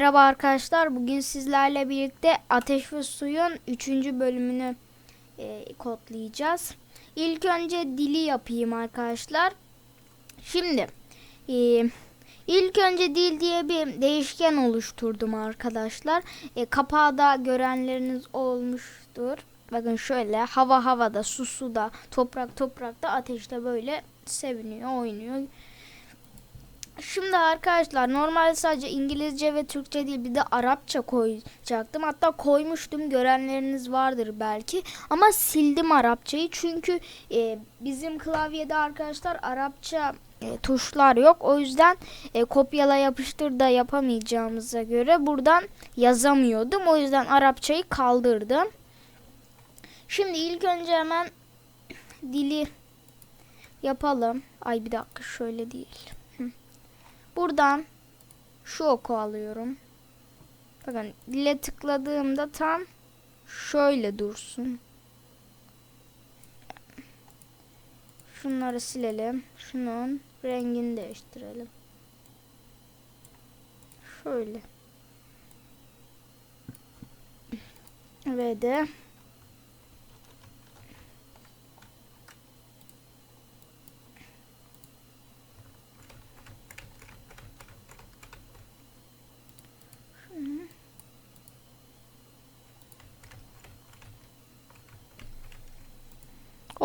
Merhaba arkadaşlar. Bugün sizlerle birlikte Ateş ve Suyun 3. bölümünü e, kodlayacağız. İlk önce dili yapayım arkadaşlar. Şimdi e, ilk önce dil diye bir değişken oluşturdum arkadaşlar. E, kapağı da görenleriniz olmuştur. Bakın şöyle hava havada, su suda, toprak toprakta, ateşte böyle seviniyor, oynuyor. Şimdi arkadaşlar normalde sadece İngilizce ve Türkçe değil bir de Arapça koyacaktım. Hatta koymuştum görenleriniz vardır belki. Ama sildim Arapçayı çünkü e, bizim klavyede arkadaşlar Arapça e, tuşlar yok. O yüzden e, kopyala yapıştır da yapamayacağımıza göre buradan yazamıyordum. O yüzden Arapçayı kaldırdım. Şimdi ilk önce hemen dili yapalım. Ay bir dakika şöyle değil. Buradan şu oku alıyorum. Bakın dile tıkladığımda tam şöyle dursun. Şunları silelim. Şunun rengini değiştirelim. Şöyle. Ve de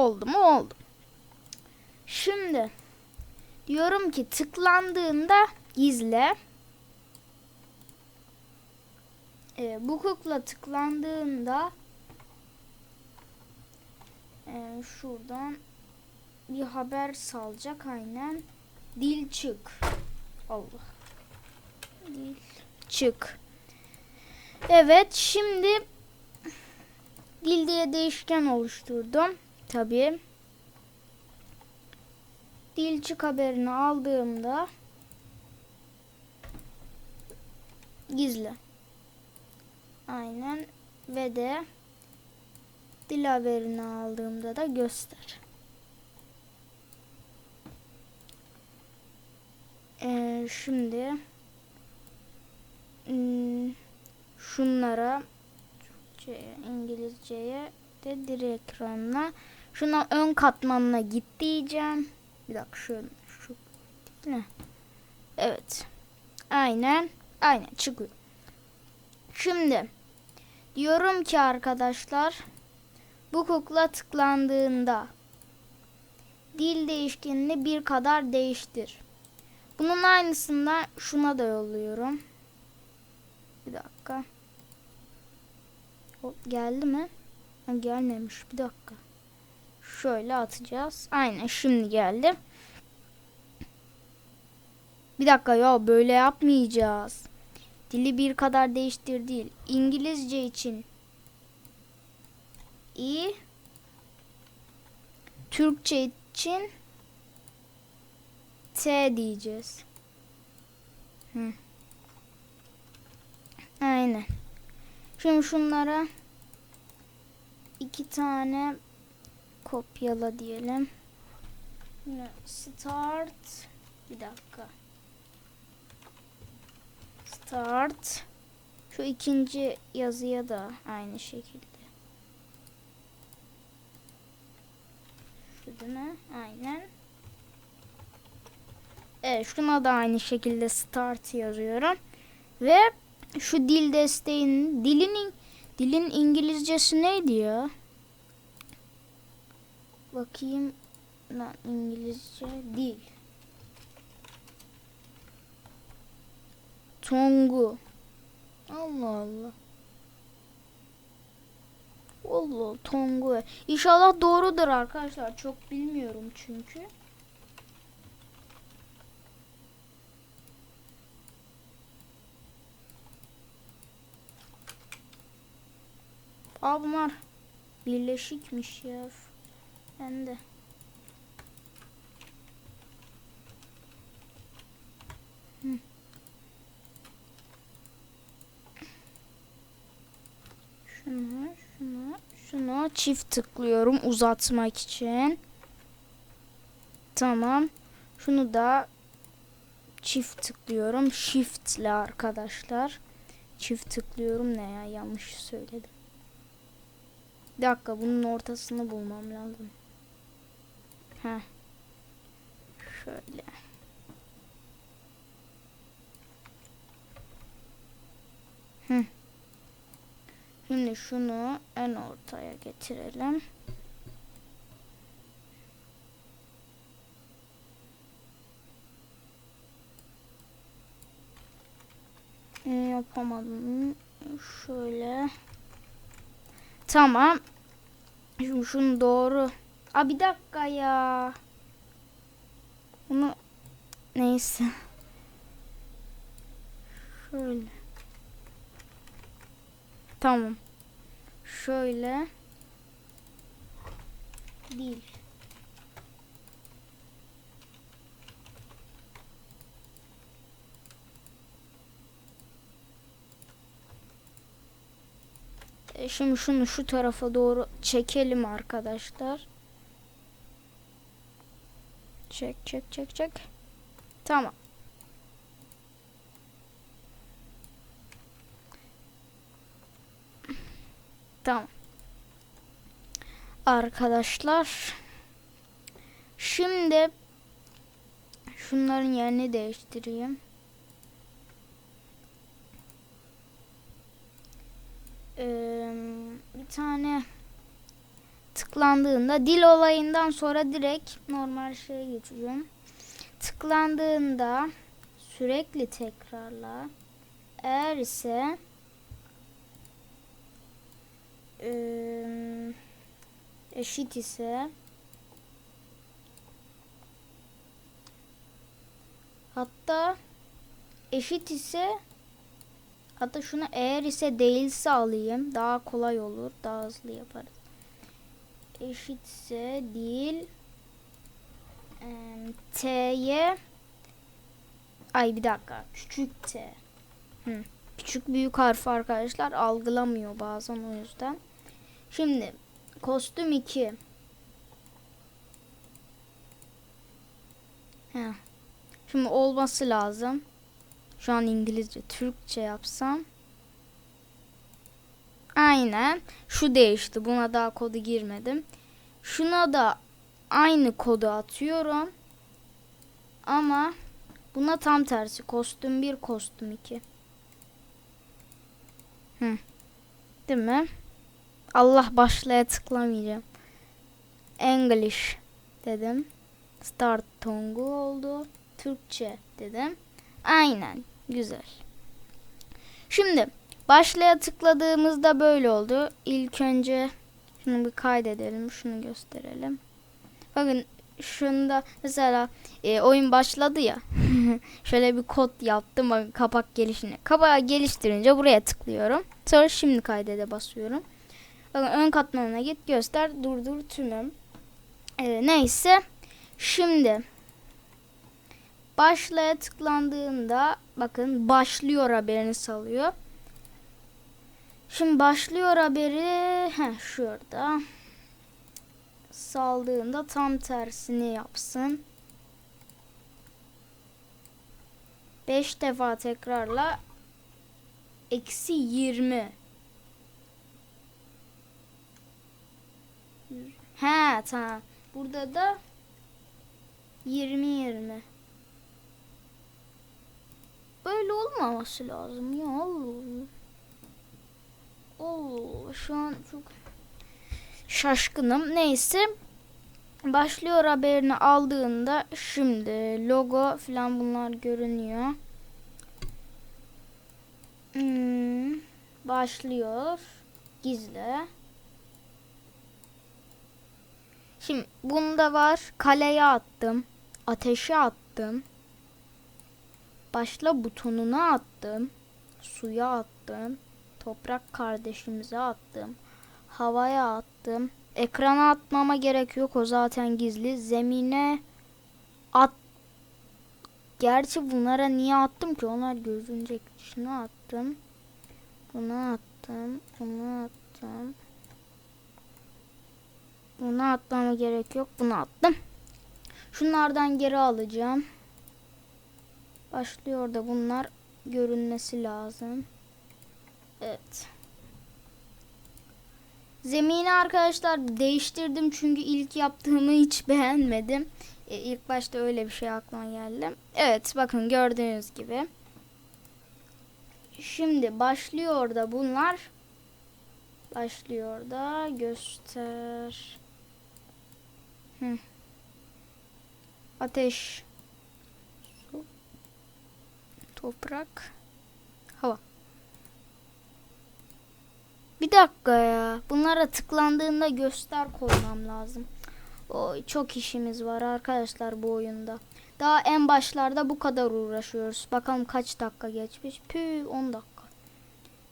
Oldu mu? Oldu. Şimdi diyorum ki tıklandığında gizle. Ee, bu kukla tıklandığında e, şuradan bir haber salacak aynen. Dil çık. Allah. Dil çık. Evet şimdi dil diye değişken oluşturdum. Tabii. Dilçik haberini aldığımda gizle. Aynen ve de dil haberini aldığımda da göster. Ee, şimdi hmm, şunlara Türkçe'ye, İngilizce'ye direkt ekranına Şuna ön katmanına git diyeceğim. Bir dakika şöyle şu değil mi? Evet. Aynen. Aynen çıkıyor. Şimdi diyorum ki arkadaşlar bu kukla tıklandığında dil değişkenini bir kadar değiştir. Bunun aynısından şuna da yolluyorum. Bir dakika. O, geldi mi? Ha, gelmemiş. Bir dakika. Şöyle atacağız. Aynen şimdi geldi. Bir dakika ya böyle yapmayacağız. Dili bir kadar değiştir değil. İngilizce için i Türkçe için T diyeceğiz. Hı. Aynen. Şimdi şunlara iki tane kopyala diyelim. Start bir dakika. Start şu ikinci yazıya da aynı şekilde. Şu değil mi? Aynen. Evet şuna da aynı şekilde start yazıyorum. Ve şu dil desteğinin dilinin dilin İngilizcesi neydi ya? Bakayım lan İngilizce dil. Tongu. Allah Allah. Allah Tongu. İnşallah doğrudur arkadaşlar. Çok bilmiyorum çünkü. Aa bunlar birleşikmiş ya. Ben de. Şunu, şunu, şunu çift tıklıyorum uzatmak için. Tamam. Şunu da çift tıklıyorum. Shift ile arkadaşlar. Çift tıklıyorum ne ya yanlış söyledim. Bir dakika bunun ortasını bulmam lazım. Heh. Şöyle. Hı. Şimdi şunu en ortaya getirelim. Yapamadım. Şöyle. Tamam. Şimdi şunu doğru. Aa bir dakika ya. Bunu neyse. Şöyle. Tamam. Şöyle. Değil. E, Şimdi şunu şu tarafa doğru çekelim arkadaşlar. Çek çek çek çek. Tamam. Tamam. Arkadaşlar. Şimdi şunların yerini değiştireyim. Ee, bir tane tıklandığında dil olayından sonra direkt normal şeye geçeceğim. Tıklandığında sürekli tekrarla. Eğer ise eee, eşit ise hatta eşit ise hatta şunu eğer ise değilse alayım. Daha kolay olur. Daha hızlı yaparız. Eşitse değil. T'ye. Ay bir dakika. Küçük t. Hı. küçük büyük harf arkadaşlar algılamıyor bazen o yüzden. Şimdi kostüm 2 Heh. Şimdi olması lazım. Şu an İngilizce, Türkçe yapsam. Aynen. Şu değişti. Buna daha kodu girmedim. Şuna da aynı kodu atıyorum. Ama buna tam tersi. Kostüm 1, kostüm 2. Hı. Değil mi? Allah başlaya tıklamayacağım. English dedim. Start tongu oldu. Türkçe dedim. Aynen. Güzel. Şimdi başlaya tıkladığımızda böyle oldu. İlk önce şunu bir kaydedelim. Şunu gösterelim. Bakın şunda mesela e, oyun başladı ya. Şöyle bir kod yaptım. Bakın kapak gelişini. Kapağı geliştirince buraya tıklıyorum. Sonra şimdi kaydede basıyorum. Bakın ön katmanına git göster durdur tümüm. E, neyse. Şimdi başlaya tıklandığında bakın başlıyor haberini salıyor. Şimdi başlıyor haberi heh, şurada. Saldığında tam tersini yapsın. 5 defa tekrarla eksi 20. He tamam. Burada da 20 20. Böyle olmaması lazım ya Allah Allah. Şu an çok şaşkınım. Neyse. Başlıyor haberini aldığında şimdi logo falan bunlar görünüyor. Hmm, başlıyor. Gizle. Şimdi bunda var. Kaleye attım. Ateşe attım. Başla butonuna attım. Suya attım. Toprak kardeşimize attım. Havaya attım. Ekrana atmama gerek yok. O zaten gizli. Zemine at. Gerçi bunlara niye attım ki? Onlar gözünecek. Şunu attım. Bunu attım. Bunu attım. Bunu atmama gerek yok. Bunu attım. Şunlardan geri alacağım. Başlıyor da bunlar görünmesi lazım. Evet. Zemini arkadaşlar değiştirdim çünkü ilk yaptığımı hiç beğenmedim. E, ilk başta öyle bir şey aklıma geldi. Evet bakın gördüğünüz gibi. Şimdi başlıyor da bunlar. Başlıyor da göster. Hı. Ateş. Su. Toprak. Hava. Bir dakika ya. Bunlara tıklandığında göster koymam lazım. Oy, çok işimiz var arkadaşlar bu oyunda. Daha en başlarda bu kadar uğraşıyoruz. Bakalım kaç dakika geçmiş. Pü 10 dakika.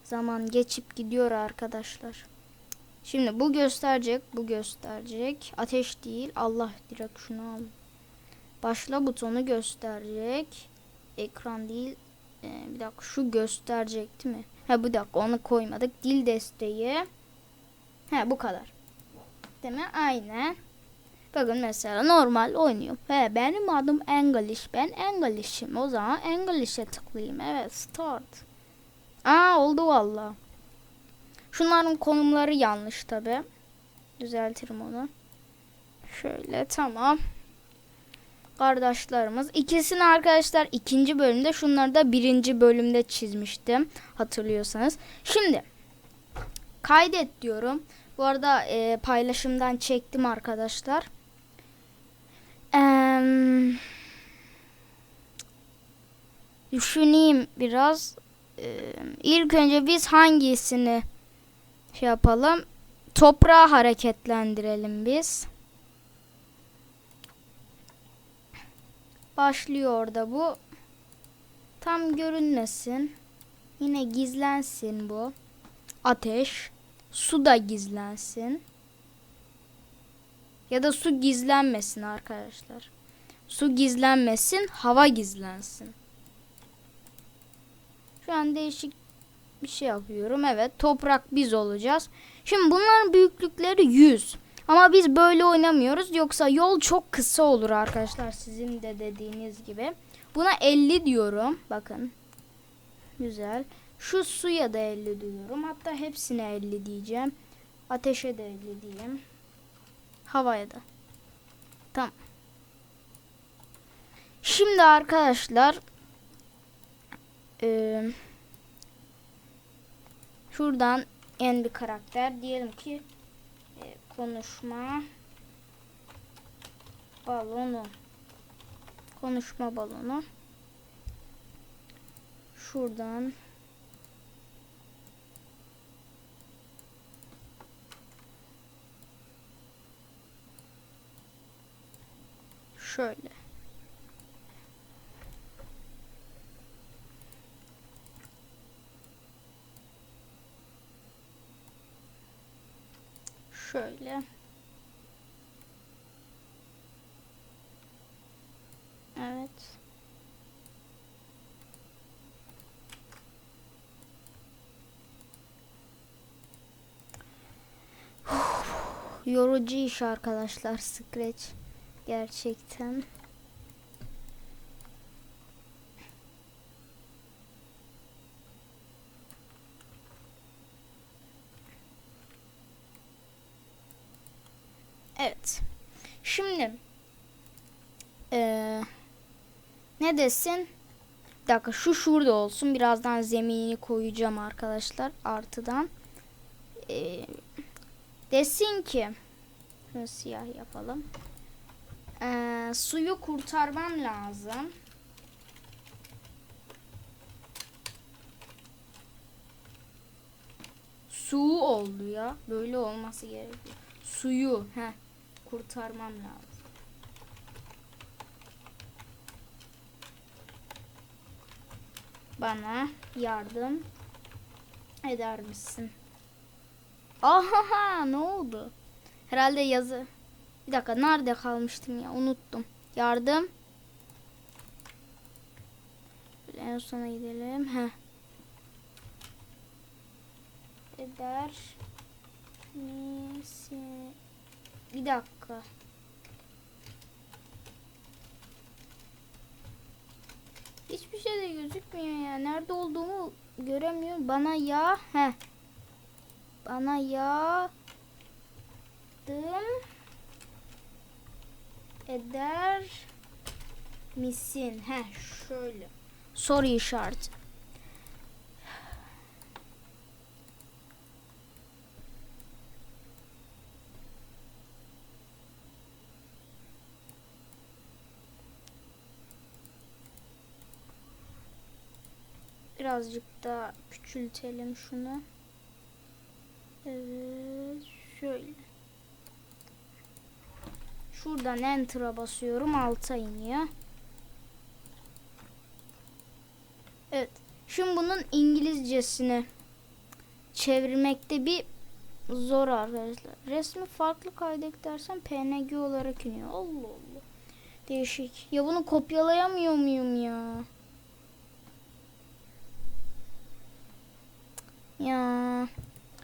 Zaman geçip gidiyor arkadaşlar. Şimdi bu gösterecek, bu gösterecek. Ateş değil. Allah direkt şunu al. Başla butonu gösterecek. Ekran değil. Ee, bir dakika şu gösterecek değil mi? Ha bu dakika onu koymadık. Dil desteği. Ha bu kadar. Değil mi? Aynen. Bakın mesela normal oynuyor. He benim adım English. Ben English'im. O zaman English'e tıklayayım. Evet start. Aa oldu valla. Şunların konumları yanlış tabi. Düzeltirim onu. Şöyle tamam. Kardeşlerimiz. İkisini arkadaşlar ikinci bölümde şunları da birinci bölümde çizmiştim. Hatırlıyorsanız. Şimdi kaydet diyorum. Bu arada e, paylaşımdan çektim arkadaşlar. Eee düşüneyim biraz. Ee, ilk önce biz hangisini şey yapalım? Toprağı hareketlendirelim biz. Başlıyor da bu. Tam görünmesin. Yine gizlensin bu. Ateş. Su da gizlensin. Ya da su gizlenmesin arkadaşlar. Su gizlenmesin, hava gizlensin. Şu an değişik bir şey yapıyorum. Evet, toprak biz olacağız. Şimdi bunların büyüklükleri 100. Ama biz böyle oynamıyoruz. Yoksa yol çok kısa olur arkadaşlar. Sizin de dediğiniz gibi. Buna 50 diyorum. Bakın. Güzel. Şu suya da 50 diyorum. Hatta hepsine 50 diyeceğim. Ateşe de 50 diyeyim. Havaya da. Tamam. Şimdi arkadaşlar eee şuradan en bir karakter diyelim ki e, konuşma. Balonu. Konuşma balonu. Şuradan. Şöyle şöyle. Evet. Yorucu iş arkadaşlar Scratch gerçekten Evet. Şimdi eee, ne desin? Bir dakika şu şurada olsun. Birazdan zeminini koyacağım arkadaşlar artıdan. Eee, desin ki şunu siyah yapalım. Eee, suyu kurtarmam lazım. Su oldu ya. Böyle olması gerekiyor. Suyu he kurtarmam lazım. Bana yardım eder misin? Aha ne oldu? Herhalde yazı. Bir dakika nerede kalmıştım ya unuttum. Yardım. En sona gidelim. Heh. Eder misin? Bir dakika. Hiçbir şey de gözükmüyor ya. Nerede olduğumu göremiyorum. Bana ya. He. Bana yağdım. Eder misin? He şöyle. Soru işareti. Birazcık daha küçültelim şunu. Evet, şöyle. Şuradan enter'a basıyorum, alta iniyor. Evet. Şimdi bunun İngilizcesini çevirmekte bir zor arkadaşlar. Resmi farklı kaydet dersen PNG olarak iniyor. Allah Allah. Değişik. Ya bunu kopyalayamıyor muyum ya? Ya.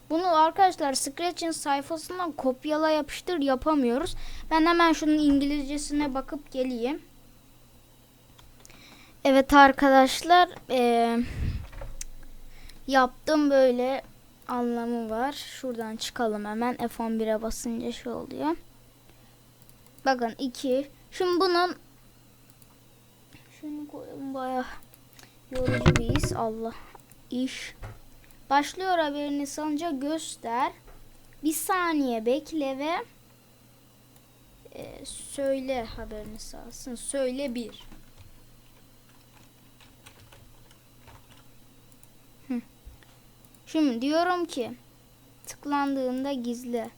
Bunu arkadaşlar Scratch'in sayfasından kopyala yapıştır yapamıyoruz. Ben hemen şunun İngilizcesine bakıp geleyim. Evet arkadaşlar. eee, yaptım böyle anlamı var. Şuradan çıkalım hemen. F11'e basınca şey oluyor. Bakın 2. Şimdi bunun şunu koyalım baya yorucu bir his. Allah iş. Başlıyor haberini salınca göster. Bir saniye bekle ve e, söyle haberini salsın. Söyle bir. Şimdi diyorum ki tıklandığında gizle.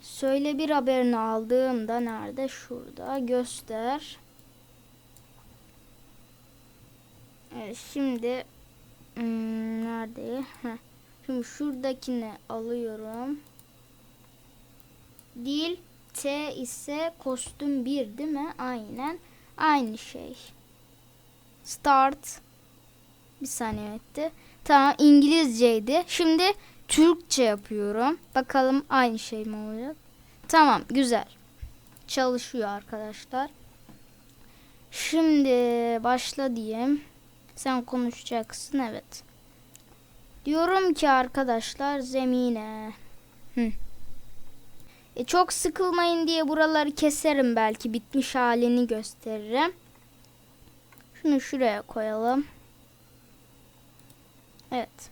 Söyle bir haberini aldığımda nerede? Şurada göster. Şimdi hmm, nerede? Şimdi şuradakini alıyorum. Dil T ise kostüm 1 değil mi? Aynen. Aynı şey. Start. Bir saniye etti. Tamam İngilizceydi. Şimdi Türkçe yapıyorum. Bakalım aynı şey mi olacak? Tamam güzel. Çalışıyor arkadaşlar. Şimdi başla diyeyim. Sen konuşacaksın evet. Diyorum ki arkadaşlar zemine. Hı. E, çok sıkılmayın diye buraları keserim belki bitmiş halini gösteririm. Şunu şuraya koyalım. Evet.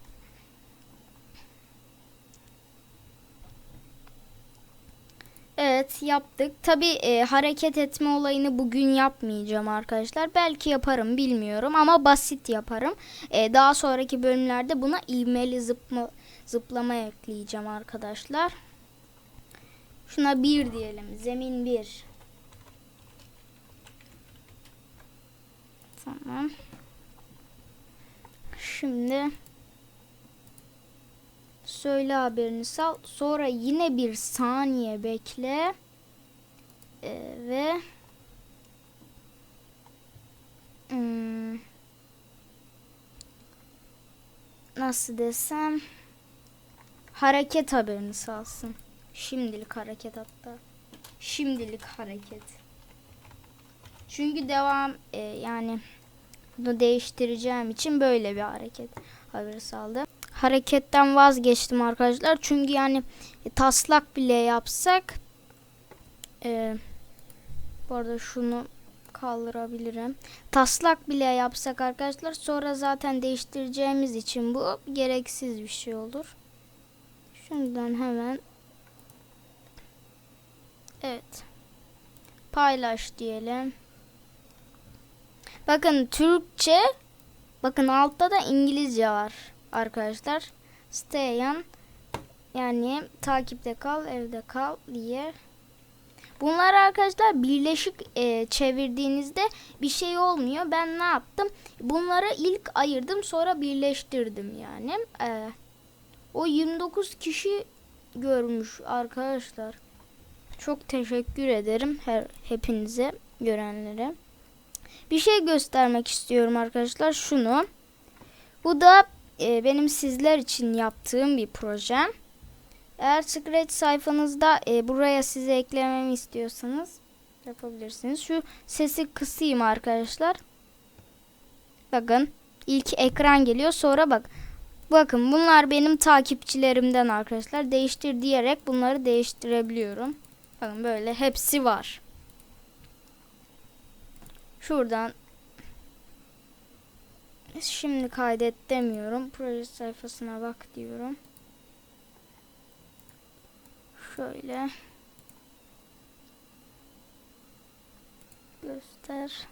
Evet yaptık. Tabi e, hareket etme olayını bugün yapmayacağım arkadaşlar. Belki yaparım bilmiyorum ama basit yaparım. E, daha sonraki bölümlerde buna ivmeli zıpma, zıplama ekleyeceğim arkadaşlar. Şuna bir diyelim. Zemin bir. Tamam. Şimdi söyle haberini sal. Sonra yine bir saniye bekle. Ee, ve hmm, nasıl desem hareket haberini salsın. Şimdilik hareket hatta. Şimdilik hareket. Çünkü devam e, yani bunu değiştireceğim için böyle bir hareket haberi saldı. Hareketten vazgeçtim arkadaşlar. Çünkü yani e, taslak bile yapsak e, bu arada şunu kaldırabilirim. Taslak bile yapsak arkadaşlar sonra zaten değiştireceğimiz için bu gereksiz bir şey olur. Şundan hemen Evet. Paylaş diyelim. Bakın Türkçe bakın altta da İngilizce var arkadaşlar. Stay on yani takipte kal, evde kal diye. Bunlar arkadaşlar birleşik e, çevirdiğinizde bir şey olmuyor. Ben ne yaptım? Bunları ilk ayırdım sonra birleştirdim yani. E, o 29 kişi görmüş arkadaşlar. Çok teşekkür ederim her hepinize görenlere. Bir şey göstermek istiyorum arkadaşlar şunu. Bu da e, benim sizler için yaptığım bir projem. Eğer Scratch sayfanızda e, buraya size eklememi istiyorsanız yapabilirsiniz. Şu sesi kısayım arkadaşlar. Bakın ilk ekran geliyor sonra bak. Bakın bunlar benim takipçilerimden arkadaşlar. Değiştir diyerek bunları değiştirebiliyorum. Bakın böyle hepsi var. Şuradan şimdi kaydet demiyorum. Proje sayfasına bak diyorum. Şöyle göster.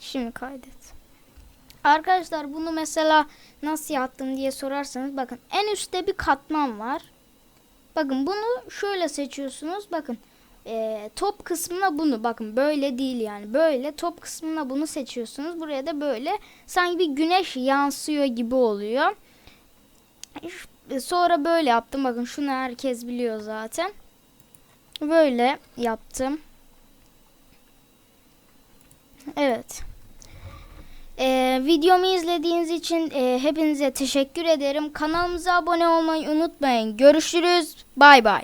Şimdi kaydet. Arkadaşlar bunu mesela nasıl yaptım diye sorarsanız bakın en üstte bir katman var. Bakın bunu şöyle seçiyorsunuz. Bakın eee, top kısmına bunu bakın böyle değil yani böyle top kısmına bunu seçiyorsunuz. Buraya da böyle sanki bir güneş yansıyor gibi oluyor. E, Sonra böyle yaptım. Bakın şunu herkes biliyor zaten. Böyle yaptım. Evet. Ee, videomu izlediğiniz için e, hepinize teşekkür ederim. Kanalımıza abone olmayı unutmayın. Görüşürüz. Bay bay.